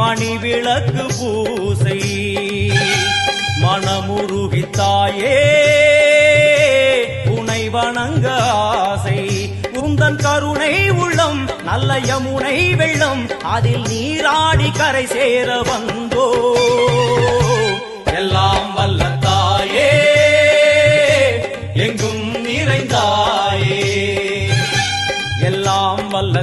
மணி விளக்கு பூசை மனமுருகித்தாயே உனை வணங்க ஆசை. உந்தன் கருணை உள்ளம் நல்ல யமுனை வெள்ளம் அதில் நீராடி கரை சேர வந்தோ. எல்லாம் வல்ல தாயே எங்கும் நிறைந்தாயே. எல்லாம் வல்ல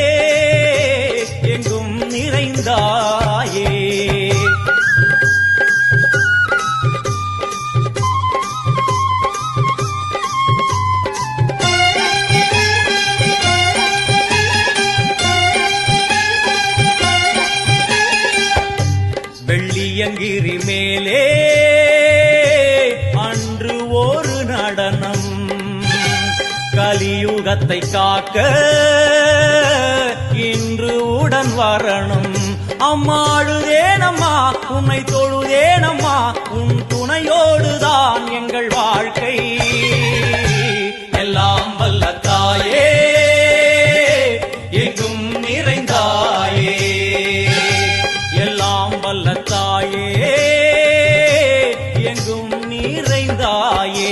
கலியுகத்தை காக்க இன்று உடன் வரணும். அம்மாழுதேனம்மா உன்னை தொழுதேனம்மா உன் துணையோடுதான் எங்கள் வாழ்க்கை. எல்லாம் வல்ல தாயே எங்கும் நிறைந்தாயே. எல்லாம் வல்ல தாயே எங்கும் நிறைந்தாயே.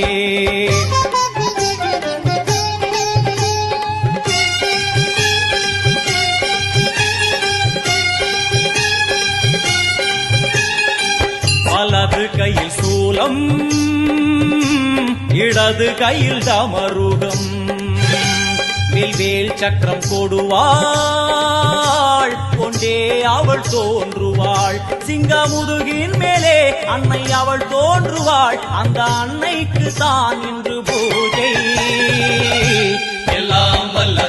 கையில் இடது கையில் தமருகம். வில்வேல் சக்கரம் கொடுவாள் கொண்டே அவள் தோன்றுவாள். சிங்கமுதுகின் மேலே அன்னை அவள் தோன்றுவாள். அந்த அன்னைக்கு தான் இன்று பூஜை. எல்லாம் வல்ல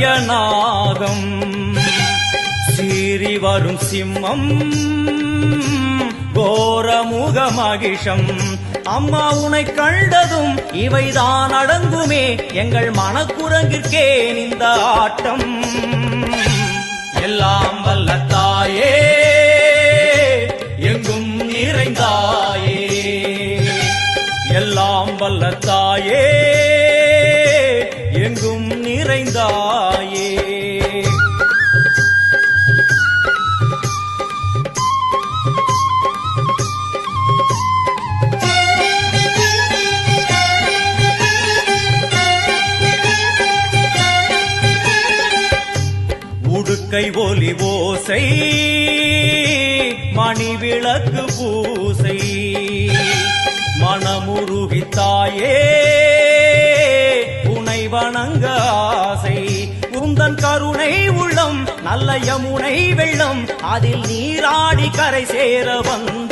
நஞ்சுடைய சீறி வரும் சிம்மம் கோரமுக மகிஷம். அம்மா உனை கண்டதும் இவைதான் அடங்குமே. எங்கள் மனக்குரங்கிற்கே இந்த ஆட்டம். எல்லாம் வல்ல தாயே எங்கும் நிறைந்தாயே. எல்லாம் வல்ல தாயே எங்கும் நிறைந்தாயே. உடுக்கை ஒலி ஓசை மணி விளக்கு பூசை. மனமுருகி தாயே உனை வணங்க உந்தன் கருணை உள்ளம் நல்ல யமுனை வெள்ளம் அதில் நீராடி கரை சேர வந்த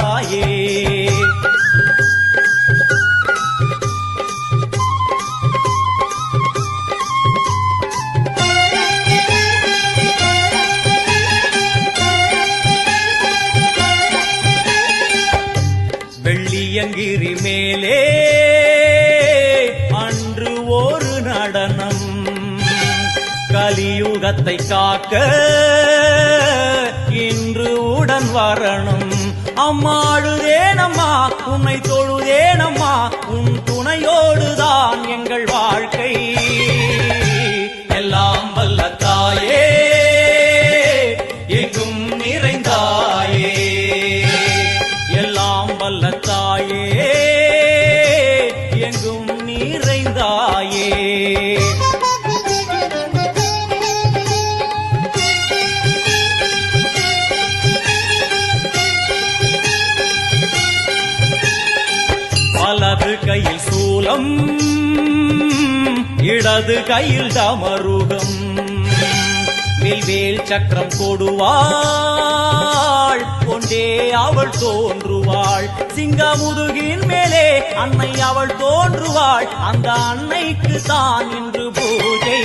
காக்க இன்று உடன் வரணும். அம்மாழுதேனம்மா உன்னை தொழுதேனம்மா உன் துணையோடுதான் எங்கள் வாழ்க்கை. எல்லாம் வல்ல தாயே கையில் சூலம் இடது கையில் தமருகம். கையில் சக்கரம் தொடுவாள் கொண்டே அவள் தோன்றுவாள். சிங்க முதுகின் மேலே அன்னை அவள் தோன்றுவாள் அந்த அன்னைக்கு தான் இன்று பூஜை.